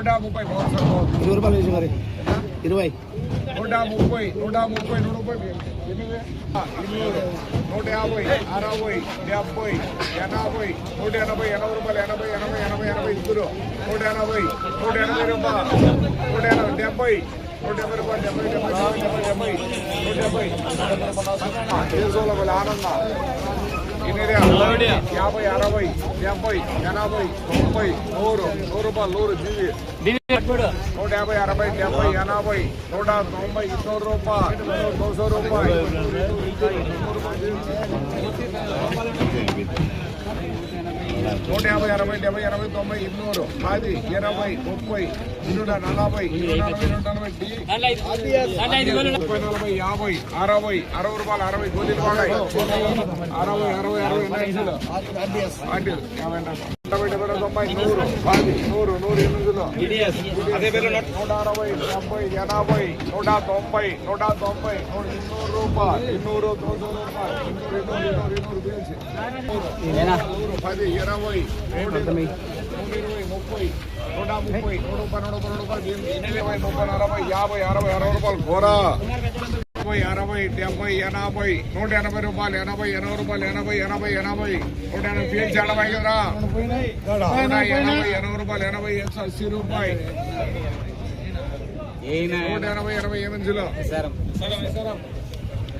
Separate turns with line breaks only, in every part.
నూట ముప్పై
ఇరవై రూపాయలు వేసి మరి. ఇరవై.
నూట ముప్పై నూట ముప్పై నూట ముప్పై. ఇన్నూరు నూట యాభై అరవై డెబ్బై ఎనభై నూట ఎనభై ఎనభై రూపాయలు ఎనభై ఎనభై ఎనభై ఎనభై ఇద్దరు నూట ఎనభై నూట ఎనభై రూపాయలు. నూట ఎనభై డెబ్బై. నూట డెబ్బై రూపాయలు డెబ్బై డెబ్బై డెబ్బై డెబ్బై డెబ్బై. నూట డెబ్బై ఆనంద. ఎనిమిది యాభై అరవై డెబ్బై ఎనభై తొంభై నూరు నూరు రూపాయలు నూరు జీవి. నూట యాభై అరవై డెబ్బై ఎనభై నూట తొంభై ఇన్నూరు రూపాయలు నూరు రూపాయలు. నూట యాభై అరవై డెబ్బై ఎనభై తొంభై ఇన్నూరు పది ఇరవై ముప్పై ఇన్నూట నలభై నలభై ముప్పై యాభై అరవై అరవై రూపాయలు అరవై గోళీలు వాడాయి అరవై అరవై అరవై యాభై డెబ్బై డెబ్బై తొంభై నూరు పది నూరు నూరు ఎనిమిదిలో నూట అరవై డెబ్బై ఎనభై నూట తొంభై నూట తొంభై నూట ఇన్నూరు రూపాయలు ఇన్నూరు తొమ్మిది రూపాయలు ఇన్నూరు ఇన్నూరు ఇన్నూరు పది ఇరవై ముప్పై నూట ముప్పై నూట ముప్పై నూట ముప్పై నూట ముప్పై ఇరవై ముప్పై నలభై యాభై అరవై అరవై రూపాయలు కూర. అరవై డెబ్బై ఎనభై నూట ఎనభై రూపాయలు ఎనభై ఎనభై రూపాయలు ఎనభై ఎనభై ఎనభై. నూట ఎనభై ఎనభై కదా. ఎనభై ఎనభై రూపాయలు ఎనభై అస్సీ రూపాయి నూట ఎనభై ఎనభై ఎనిమిదిలో.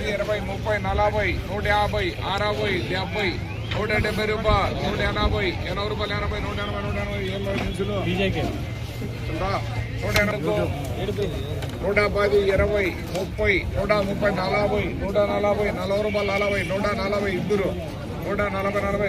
ఇరవై ముప్పై నలభై నూట యాభై అరవై డెబ్బై నూట డెబ్బై రూపాయలు నూట ఎనభై ఎనభై రూపాయలు ఎనభై నూట ఎనభై నూట ఎనభై నిమిషంలో? నూట ఎనభై నూట పది ఇరవై ముప్పై నూట ముప్పై నలభై నూట నలభై నలభై రూపాయలు నలభై నూట నలభై ఇద్దరు. నూట నలభై నలభై